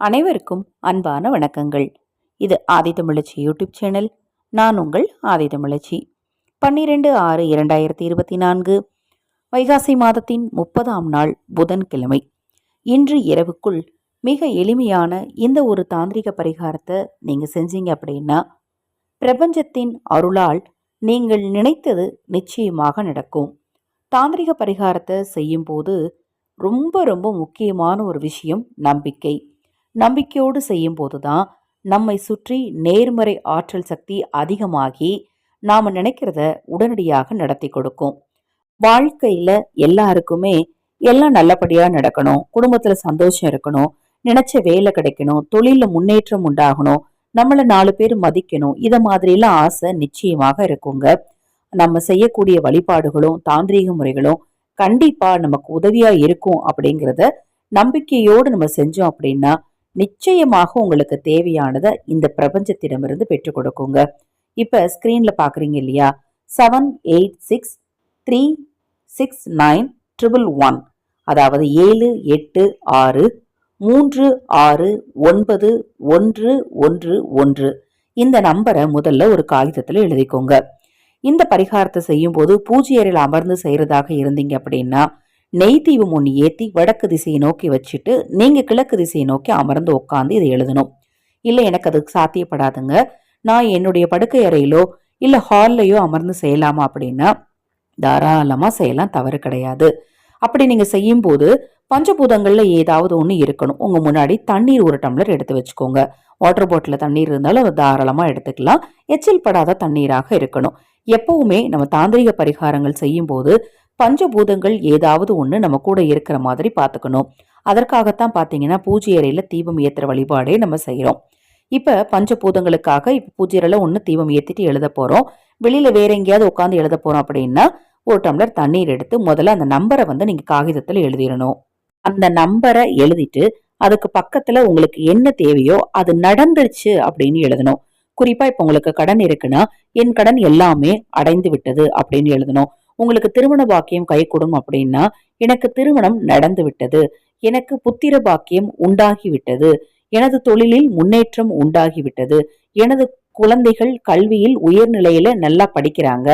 அனைவருக்கும் அன்பான வணக்கங்கள். இது ஆதித்தமிழச்சி யூடியூப் சேனல். நான் உங்கள் ஆதித்தமிழச்சி பன்னிரெண்டு ஆறு இரண்டாயிரத்தி இருபத்தி நான்கு வைகாசி மாதத்தின் முப்பதாம் நாள் புதன்கிழமை. இன்று இரவுக்குள் மிக எளிமையான இந்த ஒரு தாந்திரிக பரிகாரத்தை நீங்கள் செஞ்சீங்க அப்படின்னா பிரபஞ்சத்தின் அருளால் நீங்கள் நினைத்தது நிச்சயமாக நடக்கும். தாந்திரிக பரிகாரத்தை செய்யும்போது ரொம்ப ரொம்ப முக்கியமான ஒரு விஷயம் நம்பிக்கை. நம்பிக்கையோடு செய்யும்போது தான் நம்மை சுற்றி நேர்மறை ஆற்றல் சக்தி அதிகமாகி நாம் நினைக்கிறத உடனடியாக நடத்தி கொடுக்கும். வாழ்க்கையில் எல்லாருக்குமே எல்லாம் நல்லபடியாக நடக்கணும் குடும்பத்தில் சந்தோஷம் இருக்கணும் நினைச்ச வேலை கிடைக்கணும் தொழிலில் முன்னேற்றம் உண்டாகணும் நம்மளை நாலு பேர் மதிக்கணும் இதை மாதிரிலாம் ஆசை நிச்சயமாக இருக்குங்க. நம்ம செய்யக்கூடிய வழிபாடுகளும் தாந்திரீக முறைகளும் கண்டிப்பா நமக்கு உதவியா இருக்கும் அப்படிங்கிறத நம்பிக்கையோடு நம்ம செஞ்சோம் அப்படின்னா நிச்சயமாக உங்களுக்கு தேவையானதை இந்த பிரபஞ்சத்திடமிருந்து பெற்றுக் கொடுக்குங்க. இப்போ ஸ்க்ரீனில் பார்க்குறீங்க இல்லையா? Seven eight six three six nine triple one அதாவது ஏழு எட்டு ஆறு மூன்று ஆறு ஒன்பது ஒன்று ஒன்று ஒன்று. இந்த நம்பரை முதல்ல ஒரு காகிதத்தில் எழுதிக்கோங்க. இந்த பரிகாரத்தை செய்யும்போது பூஜை அறையில் அமர்ந்து செய்கிறதாக இருந்தீங்க அப்படின்னா நெய் தீபம் ஒன்று ஏற்றி வடக்கு திசையை நோக்கி வச்சுட்டு நீங்கள் கிழக்கு திசையை நோக்கி அமர்ந்து உட்காந்து இதை எழுதணும். இல்லை எனக்கு அது சாத்தியப்படாதுங்க. நான் என்னுடைய படுக்கை அறையிலோ இல்லை ஹால்லையோ அமர்ந்து செய்யலாமா அப்படின்னா தாராளமாக செய்யலாம் தவறு கிடையாது. அப்படி நீங்கள் செய்யும்போது பஞ்சபூதங்களில் ஏதாவது ஒன்று இருக்கணும். உங்கள் முன்னாடி தண்ணீர் ஒரு டம்ளர் எடுத்து வச்சுக்கோங்க. வாட்டர் பாட்டிலில் தண்ணீர் இருந்தாலும் அதை தாராளமாக எடுத்துக்கலாம். எச்சில் படாத தண்ணீராக இருக்கணும். எப்பவுமே நம்ம தாந்திரிக பரிகாரங்கள் செய்யும்போது பஞ்சபூதங்கள் ஏதாவது ஒன்று நம்ம கூட இருக்கிற மாதிரி பார்த்துக்கணும். அதற்காகத்தான் பார்த்தீங்கன்னா பூஜை அறையில் தீபம் ஏற்றுற வழிபாடே நம்ம செய்கிறோம் இப்போ பஞ்சபூதங்களுக்காக இப்போ பூஜை அறையில் ஒன்று தீபம் ஏற்றிட்டு எழுத போகிறோம் வெளியில் வேற எங்கேயாவது உட்காந்து எழுத போகிறோம் அப்படின்னா ஒரு டம்ளர் தண்ணீர் எடுத்து முதல்ல அந்த நம்பரை வந்து நீங்கள் காகிதத்தில் எழுதிடணும். அந்த நம்பரை எழுதிட்டு அதுக்கு பக்கத்தில் உங்களுக்கு என்ன தேவையோ அது நடந்துருச்சு அப்படின்னு எழுதணும். குறிப்பாக இப்போ உங்களுக்கு கடன் இருக்குன்னா என் கடன் எல்லாமே அடைந்து விட்டது அப்படின்னு எழுதணும். உங்களுக்கு திருமண பாக்கியம் கை கொடும் அப்படின்னா எனக்கு திருமணம் நடந்து விட்டது. எனக்கு புத்திர பாக்கியம் உண்டாகிவிட்டது எனது தொழிலில் முன்னேற்றம் உண்டாகிவிட்டது எனது குழந்தைகள் கல்வியில் உயர்நிலையில நல்லா படிக்கிறாங்க.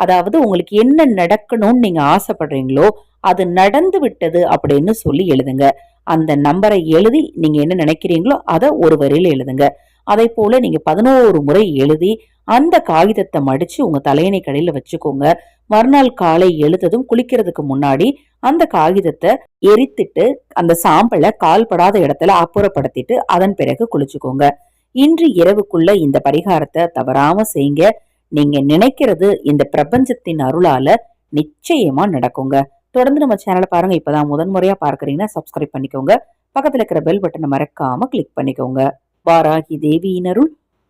அதாவது உங்களுக்கு என்ன நடக்கணும்னு நீங்க ஆசைப்படுறீங்களோ அது நடந்து விட்டது அப்படின்னு சொல்லி எழுதுங்க. அந்த நம்பரை எழுதி நீங்க என்ன நினைக்கிறீங்களோ அதை ஒரு வரியில எழுதுங்க. அதே போல நீங்க பதினோரு முறை எழுதி அந்த காகிதத்தை மடிச்சு உங்க தலையணை கடையில வச்சுக்கோங்க. மறுநாள் காலை எழுததும் குளிக்கிறதுக்கு முன்னாடி அந்த காகிதத்தை எரித்துட்டு அந்த சாம்பலை கால்படாத இடத்துல அப்புறப்படுத்திட்டு அதன் பிறகு குளிச்சுக்கோங்க. இன்று இரவுக்குள்ள இந்த பரிகாரத்தை தவறாம செய்யுங்க. நீங்க நினைக்கிறது இந்த பிரபஞ்சத்தின் அருளால நிச்சயமா நடக்குங்க. தொடர்ந்து நம்ம சேனலை பாருங்க. இப்பதான் முதன்முறையா பார்க்கறீங்கன்னா சப்ஸ்கிரைப் பண்ணிக்கோங்க. பக்கத்துல இருக்கிற பெல் பட்டனை மறக்காம கிளிக் பண்ணிக்கோங்க. வாராகி தேவியினருள்